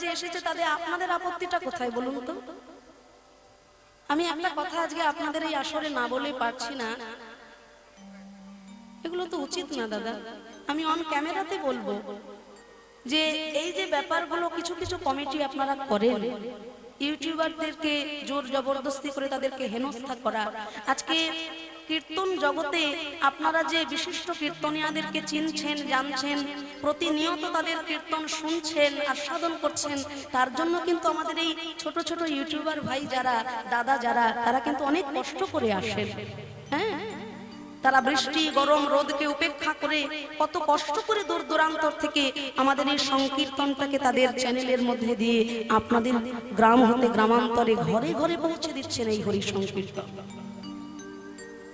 যে এসেছে তাদের আপনাদের আপত্তিটা কোথায় বলুন তো? আমি একটা কথা আজকে আপনাদের এই আসরে না বলে পারছি না। এগুলো তো উচিত না, দাদা। আমি অন ক্যামেরাতে বলব যে এই যে ব্যাপারগুলো কিছু কিছু কমিটি আপনারা করেন, ইউটিউবারদেরকে জোর জবরদস্তি করে তাদেরকে হেনস্থা করা। আজকে কীর্তন জগতে আপনারা যে বিশিষ্ট কীর্তনিয়াদেরকে চিনছেন, জানছেন, প্রতিনিয়ত তাদের কীর্তন শুনছেন, আস্বাদন করছেন, তার জন্য কিন্তু আমাদের এই ছোট ছোট ইউটিউবার ভাই যারা, দাদা যারা, তারা কিন্তু অনেক কষ্ট করে আসেন। হ্যাঁ? তারা বৃষ্টি, গরম, রোদকে উপেক্ষা করে কত কষ্ট করে দূর দূরান্তর থেকে আমাদের এই সংকীর্তনটাকে তাদের চ্যানেলের মধ্যে দিয়ে আপনাদের গ্রাম হতে গ্রামান্তরে ঘরে ঘরে পৌঁছে দিচ্ছেন এই হরি সংকীর্তন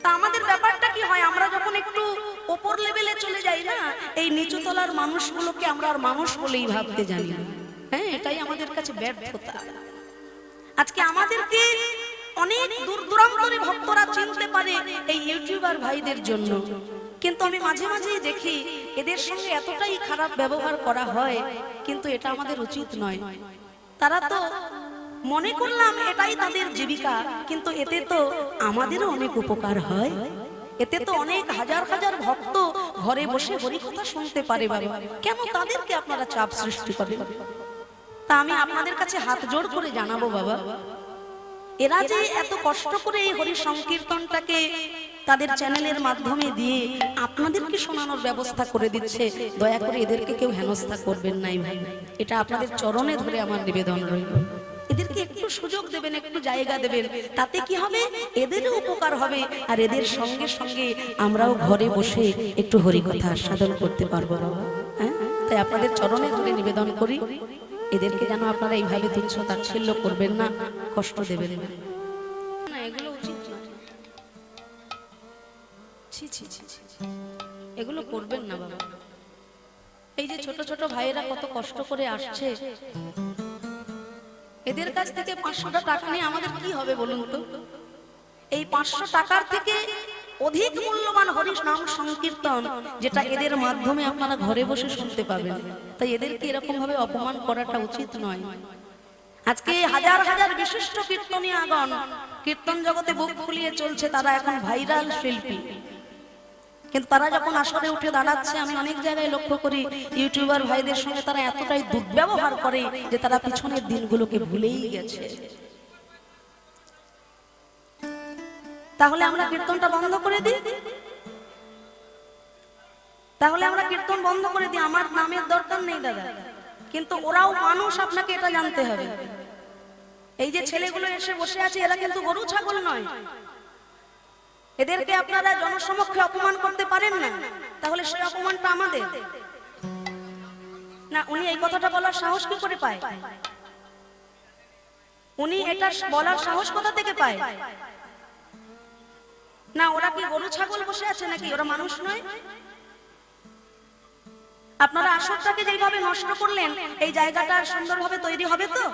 তা আমাদের ব্যাপারটা কি হয়? আমরা যখন একটু ওপর লেভেলে চলে যাই না, এই নিচুতলার মানুষগুলোকে আমরা আর মানুষ বলেই ভাবতে জানি। হ্যাঁ এটাই আমাদের কাছে ব্যর্থতা। আজকে আমাদেরকে অনেক দূর দূরান্তরে ভক্তরা চিনতে পারে এই ইউটিউবার ভাইদের জন্য। কিন্তু আমি মাঝে মাঝেই দেখি এদের সঙ্গে এতটাই খারাপ ব্যবহার করা হয়, কিন্তু এটা আমাদের উচিত নয়। তারা তো মনে করলাম এটাই তাদের জীবিকা, কিন্তু এতে তো আমাদেরও অনেক উপকার হয়। এতে তো অনেক হাজার হাজার ভক্ত ঘরে বসে হরিকথা শুনতে পারে বাবা কেন তাদেরকে আপনারা চাপ সৃষ্টি করেন? তা আমি আপনাদের কাছে হাত জোড় করে জানাব বাবা। এরা যে এত কষ্ট করে এই হরি সংকীর্তনটাকে তাদের চ্যানেলের মাধ্যমে দিয়ে আপনাদেরকে শোনানোর ব্যবস্থা করে দিচ্ছে, দয়া করে এদেরকে কেউ হেনস্থা করবেন নাই ভাই। এটা আপনাদের চরণে ধরে আমার নিবেদন রইল। এদেরকে একটু সুযোগ দেবেন, একটু জায়গা দেবেন। তাতে কি হবে? এদেরও উপকার হবে। আর এদের সঙ্গে সঙ্গে আমরাও ঘরে বসে একটু হরিকথা আস্বাদন করতে পারব। হ্যাঁ? তাই আপনাদের চরণে ধরে নিবেদন করি। এদেরকে যেন আপনারা এইভাবে তুচ্ছ তাচ্ছিল্য করবেন না, কষ্ট দেবেন না। এগুলো উচিত। এগুলো করবেন না বাবা। এই যে ছোট ছোট ভাইয়েরা কত কষ্ট করে আসছে। এদের কাছ থেকে পাঁচশোটা টাকা নিয়ে আমাদের কি হবে বলুন তো? এই পাঁচশো টাকার থেকে অধিক মূল্যবান হরিশ নাম সংকীর্তন, যেটা এদের মাধ্যমে আপনারা ঘরে বসে শুনতে পাবেন। তাই এদেরকে এরকম ভাবে অপমান করাটা উচিত নয়? আজকে হাজার হাজার বিশিষ্ট কীর্তনীয় আগন কীর্তন জগতে বুক ফুলিয়ে চলছে তারা এখন ভাইরাল শিল্পী। কিন্তু তারা যখন আসরে উঠে দাঁড়াচ্ছে, আমি অনেক জায়গায় লক্ষ্য করি, ইউটিউবার ভাইদের সঙ্গে তারা এতটাই দুর্ব্যবহার করে যে তারা পিছনের দিনগুলোকে ভুলেই গেছে। তাহলে আমরা কীর্তনটা বন্ধ করে দিই? তাহলে আমরা কীর্তন বন্ধ করে দিই? আমার নামের দরকার নেই দাদা। কিন্তু ওরাও মানুষ, আপনাকে এটা জানতে হবে। এই যে ছেলেগুলো এসে বসে আছে, এরা কিন্তু গরু, ছাগল নয়। এদেরকে আপনারা জনসমক্ষে অপমান করতে পারেন না। তাহলে সেই অপমানটা আমাদের। না, উনি এই কথাটা বলার সাহস কি করে পায়? উনি এটা বলার সাহস কোথা থেকে পায়? না, ওরা কি গরু, ছাগল বসে আছে নাকি? ওরা মানুষ নয়? আপনারা আসরটাকে যেভাবে নষ্ট করলেন, এই জায়গাটা সুন্দরভাবে তৈরি হবে তো?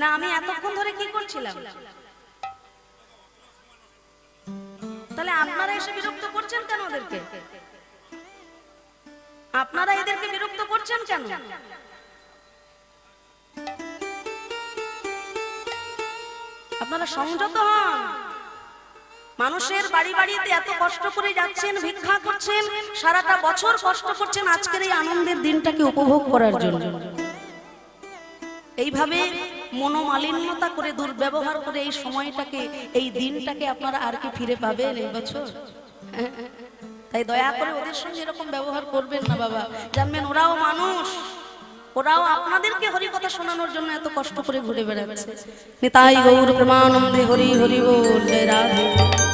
না, আমি এতক্ষণ ধরে কি করছিলাম? তাহলে আপনারা এসে বিরক্ত করছেন কেন ওদেরকে? আপনারা এদেরকে বিরক্ত করছেন কেন? আপনারা সংযত হন। মানুষের বাড়ি বাড়িতে এত কষ্ট করে যাচ্ছেন, ভিক্ষা করছেন, সারাটা বছর কষ্ট করছেন, আজকের এই আনন্দের দিনটাকে উপভোগ করার জন্য। এইভাবে মনোমালিন্যতা করে, দুর্ব্যবহার করে এই সময়টাকে, এই দিনটাকে আপনারা আর কি ফিরে পাবেন এই বছর? তাই দয়া করে ওদের সঙ্গে এরকম ব্যবহার করবেন না বাবা। জানবেন, ওরাও মানুষ। ওরাও আপনাদেরকে হরি কথা শোনানোর জন্য এত কষ্ট করে ঘুরে বেড়াচ্ছে। নিতাই গৌর প্রমাণ হরি হরি বল